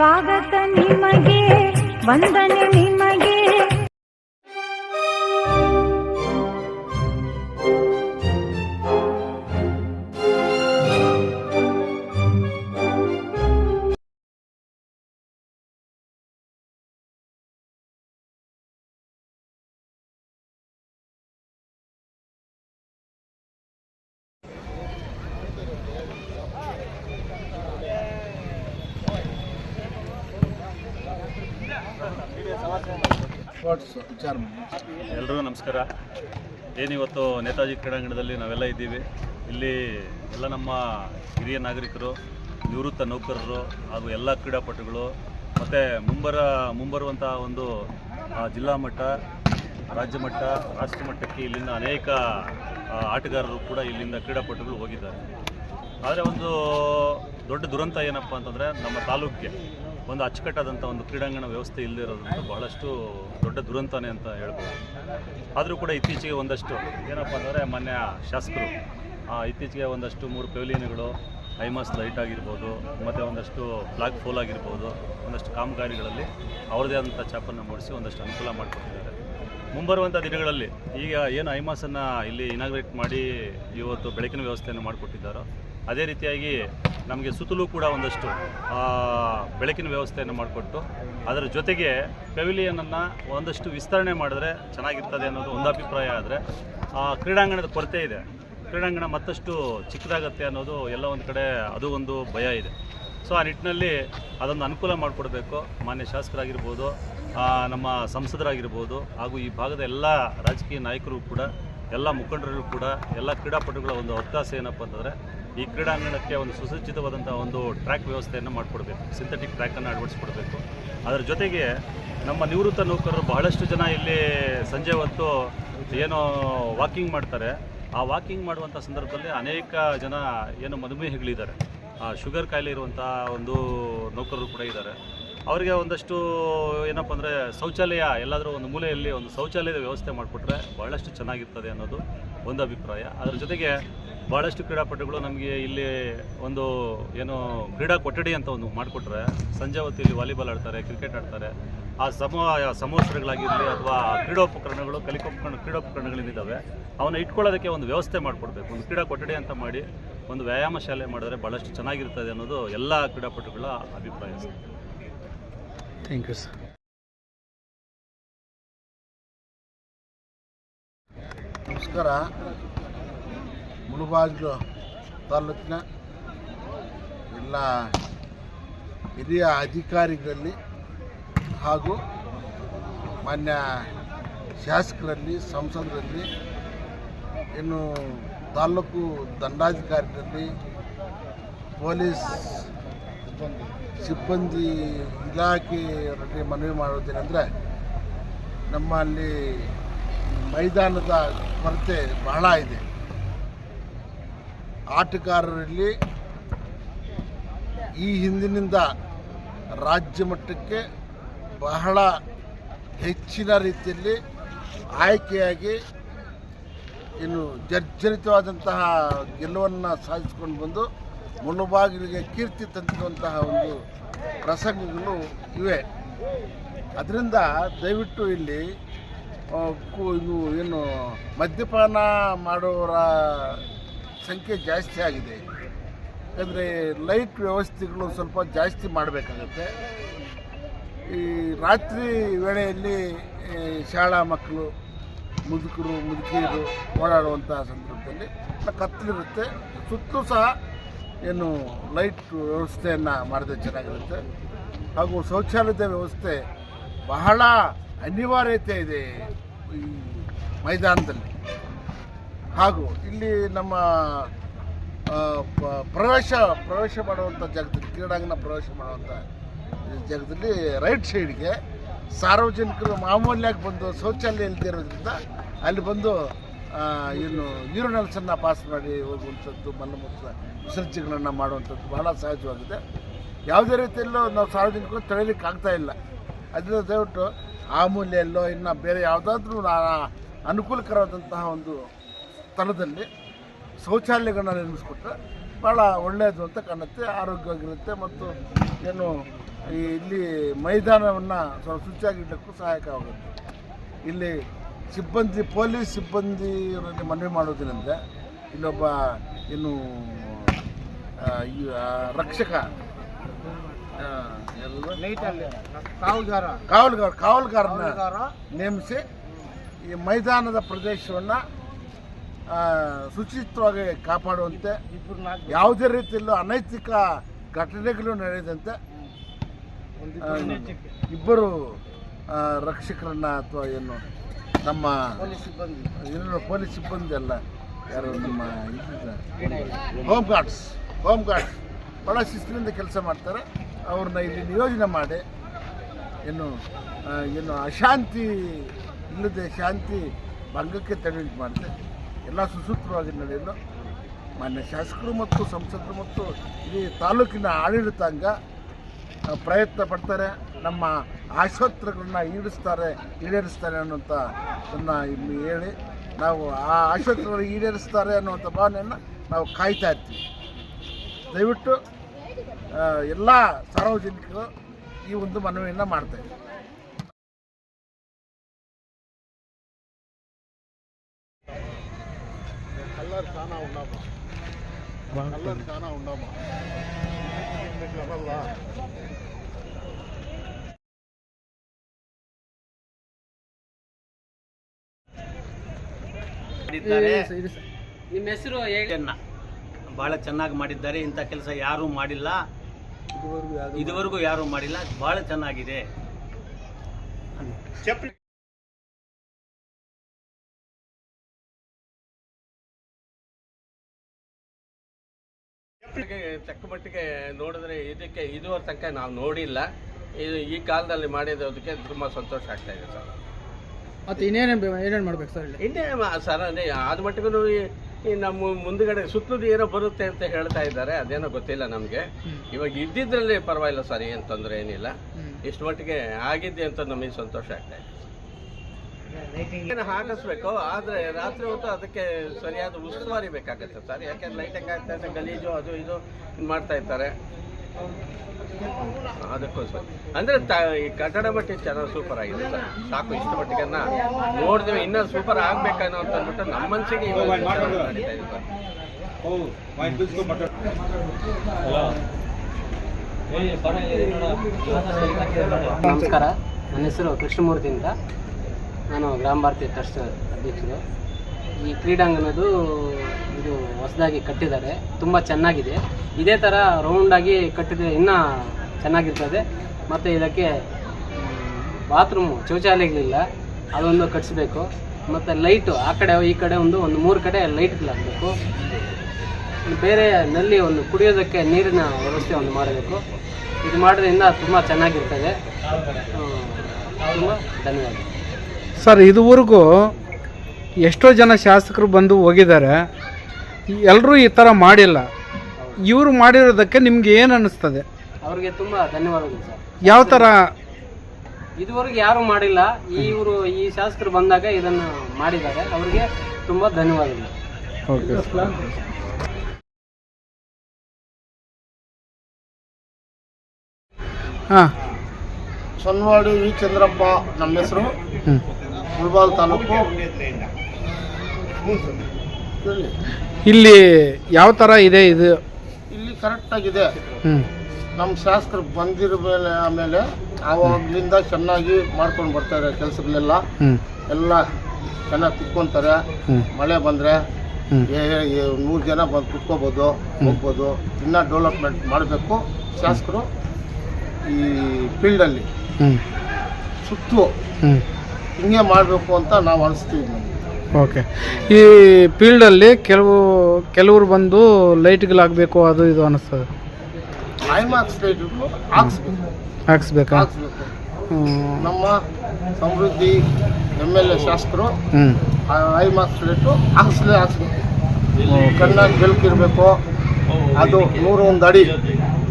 ಸ್ವಾಗತ ನಿಮಗೆ ವಂದನೆ ನಿಮಗೆ. ಎಲ್ರಿಗೂ ನಮಸ್ಕಾರ. ಏನಿವತ್ತು ನೇತಾಜಿ ಕ್ರೀಡಾಂಗಣದಲ್ಲಿ ನಾವೆಲ್ಲ ಇದ್ದೀವಿ. ಇಲ್ಲಿ ಎಲ್ಲ ನಮ್ಮ ಹಿರಿಯ ನಾಗರಿಕರು, ನಿವೃತ್ತ ನೌಕರರು ಹಾಗೂ ಎಲ್ಲ ಕ್ರೀಡಾಪಟುಗಳು, ಮತ್ತು ಮುಂಬರ ಮುಂಬರುವಂಥ ಒಂದು ಜಿಲ್ಲಾ ಮಟ್ಟ, ರಾಜ್ಯ ಮಟ್ಟ, ರಾಷ್ಟ್ರ ಮಟ್ಟಕ್ಕೆ ಇಲ್ಲಿಂದ ಅನೇಕ ಆಟಗಾರರು ಕೂಡ ಇಲ್ಲಿಂದ ಕ್ರೀಡಾಪಟುಗಳು ಹೋಗಿದ್ದಾರೆ. ಆದರೆ ಒಂದು ದೊಡ್ಡ ದುರಂತ ಏನಪ್ಪ ಅಂತಂದರೆ ನಮ್ಮ ತಾಲೂಕಿಗೆ. ಒಂದು ಅಚ್ಚುಕಟ್ಟಾದಂಥ ಒಂದು ಕ್ರೀಡಾಂಗಣ ವ್ಯವಸ್ಥೆ ಇಲ್ಲದೇ ಇರೋದಂತ ಬಹಳಷ್ಟು ದೊಡ್ಡ ದುರಂತನೇ ಅಂತ ಹೇಳ್ಬೋದು. ಆದರೂ ಕೂಡ ಇತ್ತೀಚೆಗೆ ಒಂದಷ್ಟು ಏನಪ್ಪ ಅಂದರೆ ಮಾನ್ಯ ಶಾಸಕರು ಇತ್ತೀಚೆಗೆ ಒಂದಷ್ಟು ಮೂರು ಪೆವಿಲಿಯನ್ಗಳು ಐಮಸ್ ಲೈಟ್ ಆಗಿರ್ಬೋದು, ಮತ್ತು ಒಂದಷ್ಟು ಫ್ಲಾಗ್ ಫೋಲ್ ಆಗಿರ್ಬೋದು, ಒಂದಷ್ಟು ಕಾಮಗಾರಿಗಳಲ್ಲಿ ಅವ್ರದೇ ಆದಂಥ ಚಾಪನ್ನು ಮೂಡಿಸಿ ಒಂದಷ್ಟು ಅನುಕೂಲ ಮಾಡಿಕೊಟ್ಟಿದ್ದಾರೆ. ಮುಂಬರುವಂಥ ದಿನಗಳಲ್ಲಿ ಈಗ ಏನು ಐಮಾಸನ್ನು ಇಲ್ಲಿ ಇನಾಗ್ರೇಟ್ ಮಾಡಿ ಇವತ್ತು ಬೆಳಕಿನ ವ್ಯವಸ್ಥೆಯನ್ನು ಮಾಡಿಕೊಟ್ಟಿದ್ದಾರೋ, ಅದೇ ರೀತಿಯಾಗಿ ನಮಗೆ ಸುತ್ತಲೂ ಕೂಡ ಒಂದಷ್ಟು ಬೆಳಕಿನ ವ್ಯವಸ್ಥೆಯನ್ನು ಮಾಡಿಕೊಟ್ಟು, ಅದರ ಜೊತೆಗೆ ಪೆವಿಲಿಯನನ್ನು ಒಂದಷ್ಟು ವಿಸ್ತರಣೆ ಮಾಡಿದ್ರೆ ಚೆನ್ನಾಗಿರ್ತದೆ ಅನ್ನೋದು ಒಂದು ಅಭಿಪ್ರಾಯ ಆದರೆ ಕ್ರೀಡಾಂಗಣದ ಕೊರತೆ ಇದೆ. ಕ್ರೀಡಾಂಗಣ ಮತ್ತಷ್ಟು ಚಿಕ್ಕದಾಗತ್ತೆ ಅನ್ನೋದು ಎಲ್ಲ ಒಂದು ಕಡೆ ಅದು ಒಂದು ಭಯ ಇದೆ. ಸೊ, ಆ ನಿಟ್ಟಿನಲ್ಲಿ ಅದೊಂದು ಅನುಕೂಲ ಮಾಡಿಕೊಡ್ಬೇಕು. ಮಾನ್ಯ ಶಾಸಕರಾಗಿರ್ಬೋದು ನಮ್ಮ ಸಂಸದರಾಗಿರ್ಬೋದು, ಹಾಗೂ ಈ ಭಾಗದ ಎಲ್ಲ ರಾಜಕೀಯ ನಾಯಕರು ಕೂಡ, ಎಲ್ಲ ಮುಖಂಡರು ಕೂಡ, ಎಲ್ಲ ಕ್ರೀಡಾಪಟುಗಳ ಒಂದು ಅವಕಾಶ ಏನಪ್ಪ ಅಂತಂದರೆ ಈ ಕ್ರೀಡಾಂಗಣಕ್ಕೆ ಒಂದು ಸುಸಜ್ಜಿತವಾದಂಥ ಒಂದು ಟ್ರ್ಯಾಕ್ ವ್ಯವಸ್ಥೆಯನ್ನು ಮಾಡಿಕೊಡ್ಬೇಕು. ಸಿಂಥೆಟಿಕ್ ಟ್ರ್ಯಾಕನ್ನು ಅಳವಡಿಸ್ಕೊಡ್ಬೇಕು. ಅದರ ಜೊತೆಗೆ ನಮ್ಮ ನಿವೃತ್ತ ನೌಕರರು ಬಹಳಷ್ಟು ಜನ ಇಲ್ಲಿ ಸಂಜೆ ಹೊತ್ತು ಏನೋ ವಾಕಿಂಗ್ ಮಾಡ್ತಾರೆ. ಆ ವಾಕಿಂಗ್ ಮಾಡುವಂಥ ಸಂದರ್ಭದಲ್ಲಿ ಅನೇಕ ಜನ ಏನು ಮಧುಮೇಹಿಗಳಿದ್ದಾರೆ ಆ ಶುಗರ್ ಕಾಯಿಲೆ ಇರುವಂಥ ಒಂದು ನೌಕರರು ಕೂಡ ಇದ್ದಾರೆ. ಅವರಿಗೆ ಒಂದಷ್ಟು ಏನಪ್ಪ ಅಂದರೆ ಶೌಚಾಲಯ, ಎಲ್ಲಾದರೂ ಒಂದು ಮೂಲೆಯಲ್ಲಿ ಒಂದು ಶೌಚಾಲಯದ ವ್ಯವಸ್ಥೆ ಮಾಡಿಕೊಟ್ರೆ ಭಾಳಷ್ಟು ಚೆನ್ನಾಗಿರ್ತದೆ ಅನ್ನೋದು ಒಂದು ಅಭಿಪ್ರಾಯ. ಅದರ ಜೊತೆಗೆ ಭಾಳಷ್ಟು ಕ್ರೀಡಾಪಟುಗಳು ನಮಗೆ ಇಲ್ಲಿ ಒಂದು ಏನು ಕ್ರೀಡಾ ಕೊಠಡಿ ಅಂತ ಒಂದು ಮಾಡಿಕೊಟ್ರೆ ಸಂಜೆ ಹೊತ್ತು ಇಲ್ಲಿ ವಾಲಿಬಾಲ್ ಆಡ್ತಾರೆ ಕ್ರಿಕೆಟ್ ಆಡ್ತಾರೆ ಆ ಸಮ ಸಮವಸ್ತ್ರಗಳಾಗಿರಲಿ ಅಥವಾ ಕ್ರೀಡೋಪಕರಣಗಳು ಕಲಿಕೋಪಕರಣ ಕ್ರೀಡೋಪಕರಣಗಳೇನಿದ್ದಾವೆ ಅವನ್ನ ಇಟ್ಕೊಳ್ಳೋದಕ್ಕೆ ಒಂದು ವ್ಯವಸ್ಥೆ ಮಾಡಿಕೊಡ್ಬೇಕು. ಒಂದು ಕ್ರೀಡಾ ಕೊಠಡಿ ಅಂತ ಮಾಡಿ ಒಂದು ವ್ಯಾಯಾಮ ಶಾಲೆ ಮಾಡಿದ್ರೆ ಭಾಳಷ್ಟು ಚೆನ್ನಾಗಿರ್ತದೆ ಅನ್ನೋದು ಎಲ್ಲ ಕ್ರೀಡಾಪಟುಗಳ ಅಭಿಪ್ರಾಯ. ಸರ್ ಥ್ಯಾಂಕ್ ಯು ಸರ್ ನಮಸ್ಕಾರ. ಮುಳುಬಾಗಿಲು ತಾಲೂಕಿನ ಎಲ್ಲ ಹಿರಿಯ ಅಧಿಕಾರಿಗಳಲ್ಲಿ ಹಾಗೂ ಮಾನ್ಯ ಶಾಸಕರಲ್ಲಿ, ಸಂಸದರಲ್ಲಿ, ಇನ್ನು ತಾಲೂಕು ದಂಡಾಧಿಕಾರಿಗಳಲ್ಲಿ, ಪೊಲೀಸ್ ಸಿಬ್ಬಂದಿ ಇಲಾಖೆಯವರಲ್ಲಿ ಮನವಿ ಮಾಡೋದೇನೆಂದರೆ ನಮ್ಮಲ್ಲಿ ಮೈದಾನದ ಕೊರತೆ ಬಹಳ ಇದೆ. ಆಟಗಾರರಲ್ಲಿ ಈ ಹಿಂದಿನಿಂದ ರಾಜ್ಯ ಮಟ್ಟಕ್ಕೆ ಬಹಳ ಹೆಚ್ಚಿನ ರೀತಿಯಲ್ಲಿ ಆಯ್ಕೆಯಾಗಿ ಇನ್ನು ಜರ್ಜರಿತವಾದಂತಹ ಗೆಲುವನ್ನು ಸಾಧಿಸಿಕೊಂಡು ಬಂದು ಮುಳುಬಾಗಿಲಿಗೆ ಕೀರ್ತಿ ತಂದಿರುವಂತಹ ಒಂದು ಪ್ರಸಂಗಗಳು ಇವೆ. ಅದರಿಂದ ದಯವಿಟ್ಟು ಇಲ್ಲಿ ಇದು, ಏನು ಮದ್ಯಪಾನ ಮಾಡೋರ ಸಂಖ್ಯೆ ಜಾಸ್ತಿ ಆಗಿದೆ. ಯಾಕಂದರೆ ಲೈಟ್ ವ್ಯವಸ್ಥೆಗಳು ಸ್ವಲ್ಪ ಜಾಸ್ತಿ ಮಾಡಬೇಕಾಗತ್ತೆ. ಈ ರಾತ್ರಿ ವೇಳೆಯಲ್ಲಿ ಶಾಲಾ ಮಕ್ಕಳು, ಮುದುಕರು, ಮುದುಕಿಯರು ಓಡಾಡುವಂಥ ಸಂದರ್ಭದಲ್ಲಿ ಕತ್ತಲಿರುತ್ತೆ. ಸುತ್ತಲೂ ಸಹ ಏನು ಲೈಟ್ ವ್ಯವಸ್ಥೆಯನ್ನು ಮಾಡಿದ್ರೆ ಚೆನ್ನಾಗಿರುತ್ತೆ. ಹಾಗೂ ಶೌಚಾಲಯದ ವ್ಯವಸ್ಥೆ ಬಹಳ ಅನಿವಾರ್ಯತೆ ಇದೆ ಈ ಮೈದಾನದಲ್ಲಿ. ಹಾಗೂ ಇಲ್ಲಿ ನಮ್ಮ ಪ್ರವೇಶ ಪ್ರವೇಶ ಮಾಡುವಂಥ ಜಾಗದಲ್ಲಿ, ಕ್ರೀಡಾಂಗಣ ಪ್ರವೇಶ ಮಾಡುವಂಥ ಜಾಗದಲ್ಲಿ ರೈಟ್ ಸೈಡ್ಗೆ ಸಾರ್ವಜನಿಕರು ಮಾಮೂಲಿಯಾಗಿ ಬಂದು ಶೌಚಾಲಯ ಇಲ್ದಿರೋದ್ರಿಂದ ಅಲ್ಲಿ ಬಂದು ಏನು ಯೂರಿನಲ್ಸನ್ನು ಪಾಸ್ ಮಾಡಿ ಹೋಗುವಂಥದ್ದು ಮಲಮೂತ್ರ ವಿಸರ್ಜನೆಗಳನ್ನು ಮಾಡುವಂಥದ್ದು ಬಹಳ ಸಹಜವಾಗಿದೆ. ಯಾವುದೇ ರೀತಿಯಲ್ಲೂ ನಾವು ಸಾರ್ವಜನಿಕರು ತಡೆಯಲಿಕ್ಕೆ ಆಗ್ತಾ ಇಲ್ಲ. ಅದರಿಂದ ದಯವಿಟ್ಟು ಆ ಮೂಲೆಯಲ್ಲೋ ಇನ್ನು ಬೇರೆ ಯಾವುದಾದ್ರೂ ಅನುಕೂಲಕರವಾದಂತಹ ಒಂದು ಸ್ಥಳದಲ್ಲಿ ಶೌಚಾಲಯಗಳನ್ನ ನಿರ್ಮಿಸ್ಕೊಟ್ರೆ ಭಾಳ ಒಳ್ಳೆಯದು ಅಂತ ಕಾಣುತ್ತೆ ಆರೋಗ್ಯವಾಗಿರುತ್ತೆ ಮತ್ತು ಏನು ಇಲ್ಲಿ ಮೈದಾನವನ್ನು ಸ್ವಲ್ಪ ಶುಚಿಯಾಗಿಡಲಿಕ್ಕೂ ಸಹಾಯಕವಾಗುತ್ತೆ. ಇಲ್ಲಿ ಸಿಬ್ಬಂದಿ ಪೊಲೀಸ್ ಸಿಬ್ಬಂದಿಯವರಲ್ಲಿ ಮನವಿ ಮಾಡೋದ್ರಿಂದ ಇಲ್ಲೊಬ್ಬ ಆ, ರಕ್ಷಕ? ಕಾವಲುಗಾರ. ಕಾವಲುಗಾರನ ನೇಮಿಸಿ ಈ ಮೈದಾನದ ಪ್ರದೇಶವನ್ನು ಶುಚಿತ್ವವಾಗಿ ಕಾಪಾಡುವಂತೆ ಯಾವುದೇ ರೀತಿಯಲ್ಲೂ ಅನೈತಿಕ ಘಟನೆಗಳು ನಡೆಯದಂತೆ ಇಬ್ಬರು ರಕ್ಷಕರನ್ನ ಅಥವಾ ಏನು ನಮ್ಮ ಏನು ಪೊಲೀಸ್ ಸಿಬ್ಬಂದಿ ಅಲ್ಲ ಯಾರು ನಮ್ಮ ಹೋಮ್ ಗಾರ್ಡ್ಸ್ ಹೋಮ್ ಗಾರ್ಡ್ಸ್ ಭಾಳ ಶಿಸ್ತಿನಿಂದ ಕೆಲಸ ಮಾಡ್ತಾರೆ. ಅವ್ರನ್ನ ಇಲ್ಲಿ ನಿಯೋಜನೆ ಮಾಡಿ ಏನು ಏನು ಅಶಾಂತಿ ಇಲ್ಲದೆ ಶಾಂತಿ ಭಂಗಕ್ಕೆ ತಡೆ ಮಾಡುತ್ತೆ ಎಲ್ಲ ಸುಸೂತ್ರವಾಗಿ ನಡೆಯಲು ಮಾನ್ಯ ಶಾಸಕರು ಮತ್ತು ಸಂಸದರು ಮತ್ತು ಇಡೀ ತಾಲೂಕಿನ ಆಡಳಿತಾಂಗ ಪ್ರಯತ್ನ ಪಡ್ತಾರೆ, ನಮ್ಮ ಆಸ್ಪತ್ರೆಗಳನ್ನ ಈಡಿಸ್ತಾರೆ ಈಡೇರಿಸ್ತಾರೆ ಅದನ್ನು ಇಲ್ಲಿ ಹೇಳಿ, ನಾವು ಆ ಆಸ್ಪತ್ರೆಗಳು ಈಡೇರಿಸ್ತಾರೆ ಅನ್ನುವಂಥ ಭಾವನೆಯನ್ನು ನಾವು ಕಾಯ್ತಾ ಇರ್ತೀವಿ. ದಯವಿಟ್ಟು ಎಲ್ಲ ಸಾರ್ವಜನಿಕರು ಈ ಒಂದು ಮನವಿಯನ್ನು ಮಾಡ್ತಾ కలర్ చాలా ఉన్నామా కలర్ చాలా ఉన్నామా వల్ల ಮಾಡಿದ್ದಾರೆ ನಿಮ್ಮ ಹೆಸರು ಹೇಗನ್ನ ಬಹಳ ಚೆನ್ನಾಗಿ ಮಾಡಿದ್ದಾರೆ ಇಂಥ ಕೆಲಸ ಯಾರೂ ಮಾಡಿಲ್ಲ ಇದುವರೆಗೂ ಯಾರೂ ಮಾಡಿಲ್ಲ ಬಹಳ ಚೆನ್ನಾಗಿದೆ ತಕ್ಕ ಮಟ್ಟಿಗೆ ನೋಡಿದ್ರೆ ಇದಕ್ಕೆ ಇದುವರೆ ತನಕ ನಾವು ನೋಡಿಲ್ಲ. ಇದು ಈ ಕಾಲದಲ್ಲಿ ಮಾಡಿರೋದಕ್ಕೆ ತುಂಬ ಸಂತೋಷ ಆಗ್ತಾ ಇದೆ ಸರ್. ಮತ್ತೆ ಇನ್ನೇನೇನು ಏನೇನು ಮಾಡ್ಬೇಕು ಸರ್ ಇಲ್ಲಿ? ಇನ್ನೇ ಸರ್ ಅದೇ ಆದ ಮಟ್ಟಿಗೂ ಈ ನಮ್ಮ ಮುಂದುಗಡೆ ಸುತ್ತಲೂ ಏನೋ ಬರುತ್ತೆ ಅಂತ ಹೇಳ್ತಾ ಇದ್ದಾರೆ ಅದೇನೋ ಗೊತ್ತಿಲ್ಲ ನಮಗೆ. ಇವಾಗ ಇದ್ದಿದ್ರಲ್ಲಿ ಪರವಾಗಿಲ್ಲ ಸರ್ ಏನು ತೊಂದರೆ ಏನಿಲ್ಲ. ಇಷ್ಟು ಮಟ್ಟಿಗೆ ಆಗಿದ್ದೆ ಅಂತ ನಮಗೆ ಸಂತೋಷ ಆಗ್ತಾ ಇದೆ. ಹಾಕಿಸ್ಬೇಕು ಆದರೆ ರಾತ್ರಿ ಹೊತ್ತು ಅದಕ್ಕೆ ಸರಿಯಾದ ಉಸ್ತುವಾರಿ ಬೇಕಾಗುತ್ತೆ ಸರ್. ಯಾಕೆಂದ್ರೆ ಲೈಟಿಂಗ್ ಆಗ್ತಾ ಇದೆ ಗಲೀಜು ಅದು ಇದು ಇದ್ ಮಾಡ್ತಾ ಇರ್ತಾರೆ. ಅದಕ್ಕೋಸ್ಕರ. ಅಂದ್ರೆ ತ- ಈ ಕಟ್ಟಡ ಮಟ್ಟಿ ಚೆನ್ನಾಗಿ ಸೂಪರ್ ಆಗಿದೆ ಸರ್. ಸಾಕು ಇಷ್ಟು ಮಟ್ಟಿಗೆ ನೋಡಿದ್ವಿ ಇನ್ನೂ ಸೂಪರ್ ಆಗ್ಬೇಕನ್ನೋ ಅಂತ ಅಂದ್ಬಿಟ್ಟು ನಮ್ಮ ಮನಸ್ಸಿಗೆ ಇವಾಗ ವಿಚಾರ ನಡೀತಾ ಇದೆ ಸರ್. ನಮಸ್ಕಾರ. ನನ್ನ ಹೆಸರು ಕೃಷ್ಣಮೂರ್ತಿ ಅಂತ. ನಾನು ಗ್ರಾಮ ಭಾರತಿ ಟ್ರಸ್ಟ್ ಅಧ್ಯಕ್ಷರು. ಈ ಕ್ರೀಡಾಂಗಣದು ಇದು ಹೊಸದಾಗಿ ಕಟ್ಟಿದ್ದಾರೆ. ತುಂಬ ಚೆನ್ನಾಗಿದೆ. ಇದೇ ಥರ ರೌಂಡಾಗಿ ಕಟ್ಟಿದರೆ ಇನ್ನೂ ಚೆನ್ನಾಗಿರ್ತದೆ. ಮತ್ತು ಇದಕ್ಕೆ ಬಾತ್ರೂಮು ಶೌಚಾಲಯಗಳಿಲ್ಲ. ಅದೊಂದು ಕಟ್ಟಿಸ್ಬೇಕು ಮತ್ತು ಲೈಟು ಆ ಕಡೆ, ಈ ಕಡೆ ಒಂದು ಒಂದು ಮೂರು ಕಡೆ ಲೈಟ್ಗಳಾಗಬೇಕು ಬೇರೆ ನಲ್ಲಿ ಒಂದು ಕುಡಿಯೋದಕ್ಕೆ ನೀರಿನ ವ್ಯವಸ್ಥೆ ಒಂದು ಮಾಡಬೇಕು. ಇದು ಮಾಡೋದ್ರಿಂದ ತುಂಬ ಚೆನ್ನಾಗಿರ್ತದೆ. ತುಂಬ ಧನ್ಯವಾದ ಸರ್ ಇದುವರೆಗೂ ಎಷ್ಟೋ ಜನ ಶಾಸಕರು ಬಂದು ಹೋಗಿದ್ದಾರೆ. ಎಲ್ಲರೂ ಈ ಥರ ಮಾಡಿಲ್ಲ. ಇವರು ಮಾಡಿರೋದಕ್ಕೆ ನಿಮ್ಗೆ ಏನು ಅನ್ನಿಸ್ತದೆ? ಅವ್ರಿಗೆ ತುಂಬ ಧನ್ಯವಾದಗಳು ಸರ್. ಯಾವ ಥರ ಇದುವರೆಗೂ ಯಾರು ಮಾಡಿಲ್ಲ. ಇವರು ಈ ಶಾಸಕರು ಬಂದಾಗ ಇದನ್ನು ಮಾಡಿದ್ದಾರೆ. ಅವರಿಗೆ ತುಂಬ ಧನ್ಯವಾದಗಳು. ಓಕೆ ಹಾಂ. ಸೊನ್ವಾಡಿ ವಿ ಚಂದ್ರಪ್ಪ ನಮ್ಮ ಹೆಸರು. ಮುಳಬಾಲ್ ತಾಲೂಕು. ಹೇಳಿ. ಇಲ್ಲಿ ಯಾವ ಥರ ಇದೆ ಇದು? ಇಲ್ಲಿ ಕರೆಕ್ಟಾಗಿದೆ ಹ್ಞೂ ನಮ್ಮ ಶಾಸಕರು ಬಂದಿರ ಮೇಲೆ ಆಮೇಲೆ ಆವಾಗಲಿಂದ ಚೆನ್ನಾಗಿ ಮಾಡ್ಕೊಂಡು ಬರ್ತಾರೆ ಕೆಲಸಗಳೆಲ್ಲ. ಹ್ಞೂ ಎಲ್ಲ ಚೆನ್ನಾಗಿ ಕುತ್ಕೊಂತಾರೆ ಹ್ಞೂ ಮಳೆ ಬಂದರೆ ನೂರು ಜನ ಬಂದು ಕುತ್ಕೋಬೋದು ಹೋಗ್ಬೋದು. ಇನ್ನೂ ಡೆವಲಪ್ಮೆಂಟ್ ಮಾಡಬೇಕು. ಶಾಸಕರು ಈ ಫೀಲ್ಡಲ್ಲಿ ಸುತ್ತು. ಹಿಂಗೆ ಮಾಡಬೇಕು ಅಂತ ನಾವು ಅನಿಸ್ತೀವಿ. ಓಕೆ. ಈ ಫೀಲ್ಡಲ್ಲಿ ಕೆಲವು ಕೆಲವರು ಬಂದು ಲೈಟ್ಗಳಾಗಬೇಕು ಅದು ಇದು ಅನಿಸ್ತದೆ. ಹಾಕ್ಸ್ಬೇಕು. ಹಾಕ್ಸ್ಬೇಕಾ? ನಮ್ಮ ಸಮೃದ್ಧಿ ಎಂ ಎಲ್ ಎ ಶಾಸಕರು ಹ್ಞೂ ಮಾರ್ಕ್ಸ್ ಪ್ಲೇಟು ಹಾಕ್ಸ್ಲೇ ಹಾಕ್ಸ್ಬೇಕು. ಕಣ್ಣಾಗಿ ಬೆಳಕಿರಬೇಕು ಅದು ನೂರು ಒಂದು ಅಡಿ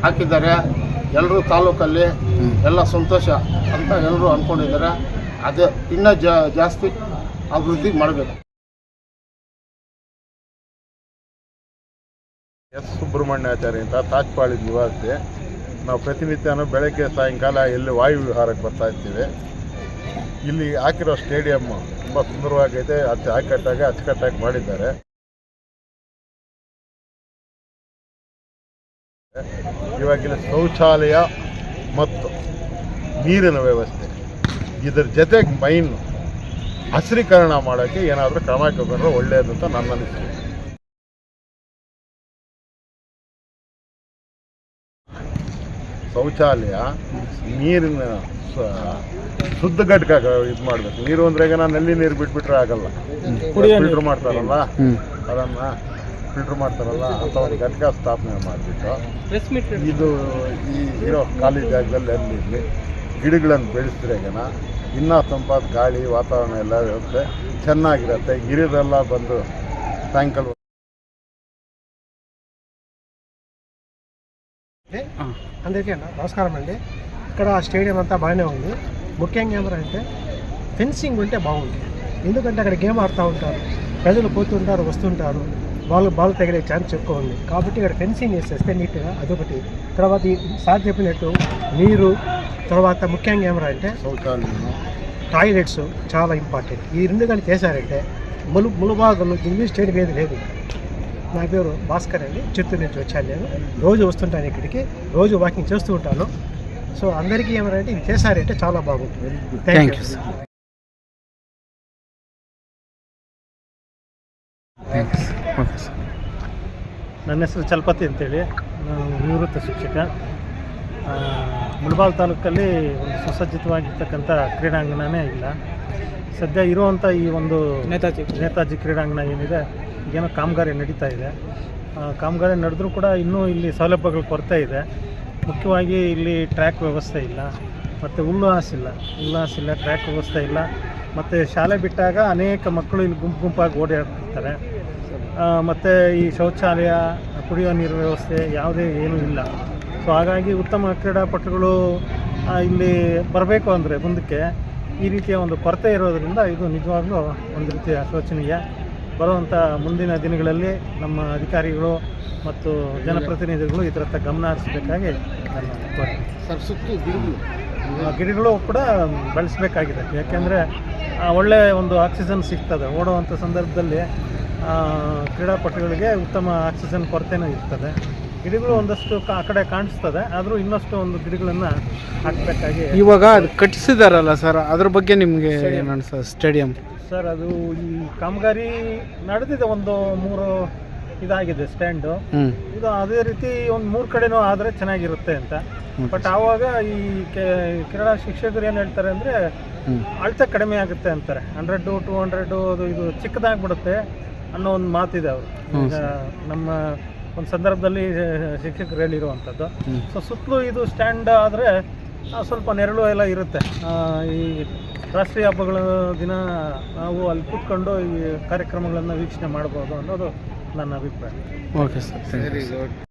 ಹಾಕಿದ್ದಾರೆ. ಎಲ್ಲರೂ ತಾಲೂಕಲ್ಲಿ ಎಲ್ಲ ಸಂತೋಷ ಅಂತ ಎಲ್ಲರೂ ಅಂದ್ಕೊಂಡಿದ್ದಾರೆ ಅದೇ ಇನ್ನೂ ಜಾಸ್ತಿ ಅಭಿವೃದ್ಧಿ ಮಾಡಬೇಕು. ಎಸ್ ಸುಬ್ರಹ್ಮಣ್ಯಾಚಾರ್ಯ ಅಂತ ತಾಜ್ಪಾಳಿ ನಿವಾಸಿ. ನಾವು ಪ್ರತಿನಿತ್ಯನೂ ಬೆಳಗ್ಗೆ, ಸಾಯಂಕಾಲ ಇಲ್ಲಿ ವಾಯು ವಿಹಾರಕ್ಕೆ ಬರ್ತಾ ಇರ್ತೀವಿ. ಇಲ್ಲಿ ಹಾಕಿರೋ ಸ್ಟೇಡಿಯಂ ತುಂಬ ಸುಂದರವಾಗಿದೆ ಅಚ್ಚ ಅಚ್ಚುಕಟ್ಟಾಗಿ ಅಚ್ಚುಕಟ್ಟಾಗಿ ಮಾಡಿದ್ದಾರೆ. ಇವಾಗಿಲ್ಲಿ ಶೌಚಾಲಯ ಮತ್ತು ನೀರಿನ ವ್ಯವಸ್ಥೆ. ಇದರ ಜೊತೆಗೆ ಮೈನ್ ಹಸಿರೀಕರಣ ಮಾಡೋಕ್ಕೆ ಏನಾದರೂ ಕ್ರಮ ಕೈಗೊಂಡ್ರೆ ಒಳ್ಳೆಯದು ಅಂತ ನನ್ನ ಅನಿಸಿಕೆ. ಶೌಚಾಲಯ ನೀರಿನ ಶುದ್ಧ ಘಟಕ ಇದು ಮಾಡಬೇಕು. ನೀರು ಅಂದ್ರೆ ಈಗ ನಾನು ನಲ್ಲಿ ನೀರು ಬಿಟ್ಬಿಟ್ರೆ ಆಗಲ್ಲ. ಫಿಲ್ಟರ್ ಮಾಡ್ತಾರಲ್ಲ? ಅದನ್ನು ಫಿಲ್ಟರ್ ಮಾಡ್ತಾರಲ್ಲ ಅಂತ ಒಂದು ಘಟಕ ಸ್ಥಾಪನೆ ಮಾಡಿಬಿಟ್ಟು ಇದು ಈ ಇರೋ ಖಾಲಿ ಜಾಗದಲ್ಲಿ ಅಲ್ಲಿ ಗಿಡಗಳನ್ನು ಬೆಳೆಸಿದ್ರೆ ಬೆಳೆಸಿದ್ರೆಗನ ಇನ್ನೂ ತಂಪಾದ ಗಾಳಿ ವಾತಾವರಣ ಎಲ್ಲ ಇರುತ್ತೆ ಚೆನ್ನಾಗಿರುತ್ತೆ ಗಿರಿದೆಲ್ಲ ಬಂದು ಸಾಯಂಕಾಲ అందరికీ అన్న నమస్కారం అండి ఇక్కడ స్టేడియం అంతా బాగానే ఉంది ముఖ్యంగా ఏమంటే ఫెన్సింగ్ ఉంటే బాగుంది ఎందుకంటే అక్కడ గేమ్ ఆడుతూ ఉంటారు ప్రజలు పోతుంటారు వస్తుంటారు బాల్ బాల్ తగిలే ఛాన్స్ ఎక్కువ ఉంది. కాబట్టి ఇక్కడ ఫెన్సింగ్ వేసేస్తే నీట్గా అదొకటి. తర్వాత సార్ చెప్పినట్టు నీరు తర్వాత ముఖ్యంగా ఏమరా అంటే టాయిలెట్స్ చాలా ఇంపార్టెంట్ ఈ రెండు కానీ చేశారంటే ములు ములుబాగలు ఇంగ్లీష్ స్టేట్ ఏది లేదు. నా పేరు భాస్కర్ అండి. చిత్తూరు నుంచి వచ్చాను నేను. రోజు వస్తుంటాను ఇక్కడికి. రోజు వాకింగ్ చేస్తూ ఉంటాను. సో అందరికీ ఏమనంటే ఇది చేశారంటే చాలా బాగుంటుంది. థ్యాంక్ యూ సార్ ನನ್ನ ಹೆಸರು ಚಲಪತಿ ಅಂತೇಳಿ. ನಾನು ನಿವೃತ್ತ ಶಿಕ್ಷಕ. ಮುಳಬಾಲ್ ತಾಲೂಕಲ್ಲಿ ಒಂದು ಸುಸಜ್ಜಿತವಾಗಿರ್ತಕ್ಕಂಥ ಕ್ರೀಡಾಂಗಣನೇ ಇಲ್ಲ. ಸದ್ಯ ಇರುವಂಥ ಈ ಒಂದು ನೇತಾಜಿ. ನೇತಾಜಿ ಕ್ರೀಡಾಂಗಣ ಏನಿದೆ ಏನೋ ಕಾಮಗಾರಿ ನಡೀತಾ ಇದೆ. ಕಾಮಗಾರಿ ನಡೆದ್ರೂ ಕೂಡ ಇನ್ನೂ ಇಲ್ಲಿ ಸೌಲಭ್ಯಗಳು ಕೊರತೆ ಇದೆ. ಮುಖ್ಯವಾಗಿ ಇಲ್ಲಿ ಟ್ರ್ಯಾಕ್ ವ್ಯವಸ್ಥೆ ಇಲ್ಲ. ಮತ್ತು ಉಲ್ಲಾಸಿಲ್ಲ ಉಲ್ಲಾಸಿಲ್ಲ ಟ್ರ್ಯಾಕ್ ವ್ಯವಸ್ಥೆ ಇಲ್ಲ. ಮತ್ತು ಶಾಲೆ ಬಿಟ್ಟಾಗ ಅನೇಕ ಮಕ್ಕಳು ಇಲ್ಲಿ ಗುಂಪು ಗುಂಪಾಗಿ ಓಡಾಡ್ತಿರ್ತಾರೆ. ಮತ್ತು ಈ ಶೌಚಾಲಯ ಕುಡಿಯೋ ನೀರು ವ್ಯವಸ್ಥೆ ಯಾವುದೇ ಏನೂ ಇಲ್ಲ. ಸೊ ಹಾಗಾಗಿ ಉತ್ತಮ ಕ್ರೀಡಾಪಟುಗಳು ಇಲ್ಲಿ ಬರಬೇಕು ಅಂದರೆ ಮುಂದಕ್ಕೆ ಈ ರೀತಿಯ ಒಂದು ಕೊರತೆ ಇರೋದರಿಂದ ಇದು ನಿಜವಾಗ್ಲೂ ಒಂದು ರೀತಿಯ ಶೋಚನೀಯ. ಬರುವಂಥ ಮುಂದಿನ ದಿನಗಳಲ್ಲಿ ನಮ್ಮ ಅಧಿಕಾರಿಗಳು ಮತ್ತು ಜನಪ್ರತಿನಿಧಿಗಳು ಇದರತ್ತ ಗಮನ ಹರಿಸಬೇಕಾಗಿ ಸರ್ ಸುತ್ತು ಗಿಡಗಳು. ಗಿಡಗಳು ಕೂಡ ಬೆಳೆಸಬೇಕಾಗಿದೆ. ಯಾಕೆಂದರೆ ಒಳ್ಳೆಯ ಒಂದು ಆಕ್ಸಿಜನ್ ಸಿಗ್ತದೆ. ಓಡುವಂಥ ಸಂದರ್ಭದಲ್ಲಿ ಕ್ರೀಡಾಪಟುಗಳಿಗೆ ಉತ್ತಮ ಆಕ್ಸಿಜನ್ ಕೊರತೆನೂ ಇರ್ತದೆ. ಗಿಡಗಳು ಒಂದಷ್ಟು ಆ ಕಡೆ ಕಾಣಿಸ್ತದೆ ಆದರೂ ಇನ್ನಷ್ಟು ಒಂದು ಗಿಡಗಳನ್ನು ಹಾಕಬೇಕಾಗಿ ಇವಾಗ ಅದು ಕಟ್ಟಿಸಿದಾರಲ್ಲ ಸರ್ ಅದ್ರ ಬಗ್ಗೆ ನಿಮಗೆ ಏನು ಅನ್ಸ ಸ್ಟೇಡಿಯಂ ಸರ್ ಅದು ಈ ಕಾಮಗಾರಿ ನಡೆದಿದೆ ಒಂದು ಮೂರು ಇದಾಗಿದೆ ಸ್ಟ್ಯಾಂಡು ಇದು ಅದೇ ರೀತಿ ಒಂದು ಮೂರು ಕಡೆನೂ ಆದರೆ ಚೆನ್ನಾಗಿರುತ್ತೆ ಅಂತ. ಬಟ್ ಆವಾಗ ಈ ಕ್ರೀಡಾ ಶಿಕ್ಷಕರು ಏನು ಹೇಳ್ತಾರೆ ಅಂದರೆ ಅಳತೆ ಕಡಿಮೆ ಆಗುತ್ತೆ ಅಂತಾರೆ. ಹಂಡ್ರೆಡ್ಡು ಟು ಹಂಡ್ರೆಡ್ಡು ಅದು ಇದು ಚಿಕ್ಕದಾಗ್ಬಿಡುತ್ತೆ. ಅನ್ನೋ ಒಂದು ಮಾತಿದೆ ಅವರು. ಈಗ ನಮ್ಮ ಒಂದು ಸಂದರ್ಭದಲ್ಲಿ ಶಿಕ್ಷಕರು ಹೇಳಿರುವಂಥದ್ದು. ಸೊ ಸುತ್ತಲೂ ಇದು ಸ್ಟ್ಯಾಂಡ್ ಆದರೆ ಸ್ವಲ್ಪ ನೆರಳು ಎಲ್ಲ ಇರುತ್ತೆ. ಆ, ಈ ರಾಷ್ಟ್ರೀಯ ಹಬ್ಬಗಳ ದಿನ ನಾವು ಅಲ್ಲಿ ಕೂತ್ಕೊಂಡು ಈ ಕಾರ್ಯಕ್ರಮಗಳನ್ನು ವೀಕ್ಷಣೆ ಮಾಡ್ಬೋದು ಅನ್ನೋದು ನನ್ನ ಅಭಿಪ್ರಾಯ. Okay sir